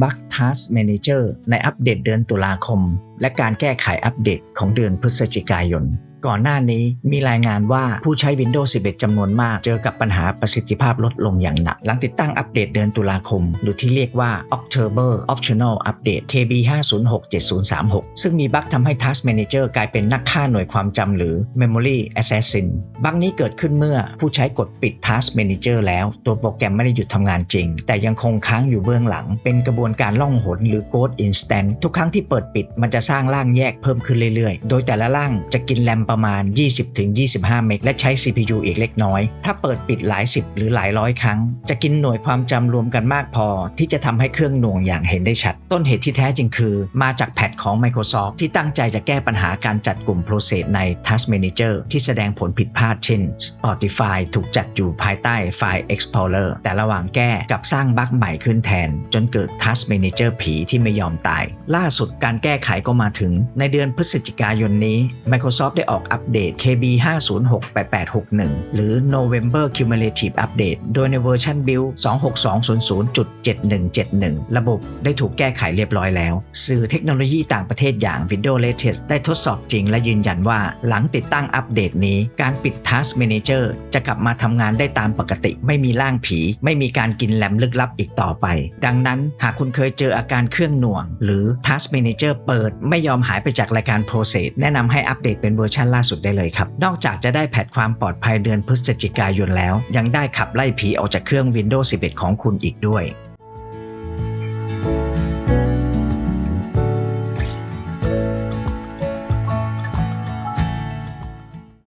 Bug Task Manager ในอัปเดตเดือนตุลาคม และการแก้ไขอัปเดตของเดือนพฤศจิกายน ก่อนหน้านี้มีรายงานว่าผู้ใช้ Windows 11 จำนวนมาก เจอกับปัญหาประสิทธิภาพลดลงอย่างหนัก หลังติดตั้งอัปเดตเดือนตุลาคม หรือที่เรียกว่า October Optional Update KB 5067036 ซึ่งมีบั๊กทำให้ Task Manager กลายเป็นนักฆ่าหน่วยความจำหรือ Memory Assassin บั๊กนี้เกิดขึ้นเมื่อผู้ใช้กดปิด Task Manager แล้ว ตัวโปรแกรมไม่ได้หยุดทำงานจริง แต่ยังคงค้างอยู่เบื้องหลัง เป็นกระบวนการล่องหนหรือ Code Instant ทุกครั้งที่เปิดปิดมันจะสร้างร่างแยกเพิ่มขึ้นเรื่อยๆ โดยแต่ละร่างจะกินแรมประมาณ 20-25 เมกและใช้ CPU อีกเล็กน้อย ถ้าเปิดปิดหลายสิบหรือหลายร้อยครั้ง จะกินหน่วยความจำรวมกันมากพอ ที่จะทำให้เครื่องหน่วงอย่างเห็นได้ชัด ต้นเหตุที่แท้จริงคือ มาจากแพทของ Microsoft ที่ตั้งใจจะแก้ปัญหาการจัดกลุ่ม Process ใน Task Manager ที่แสดงผลผิดพลาดเช่น Spotify ถูกจัดอยู่ภายใต้ไฟล์ Explorer แต่ระหว่างแก้กับสร้างบั๊กใหม่ขึ้นแทน จนเกิด Task Manager ผีที่ไม่ยอมตาย ล่าสุดการแก้ไขก็มาถึง ในเดือนพฤศจิกายนนี้ Microsoft ได้ออกอัปเดต KB 5068861 หรือ November Cumulative Update โดยในเวอร์ชัน Build 26200.7171 ระบบได้ถูกแก้ไขเรียบร้อยแล้ว สื่อเทคโนโลยีต่างประเทศอย่าง Windows Latest ได้ทดสอบจริงและยืนยันว่า หลังติดตั้งอัปเดตนี้ การปิด Task Manager จะกลับมาทำงานได้ตามปกติ ไม่มีร่างผี ไม่มีการกินแรมลึกลับอีกต่อไป ดังนั้นหากคุณเคยเจออาการเครื่องหน่วง หรือ Task Manager เปิดไม่ยอมหายไปจากรายการ Process แนะนำให้อัปเดตเป็นเวอร์ชันล่าสุดได้เลยครับ นอกจากจะได้แพทความปลอดภัยเดือนพฤศจิกายนแล้ว ยังได้ขับไล่ผีออกจากเครื่อง Windows 11 ของคุณอีกด้วย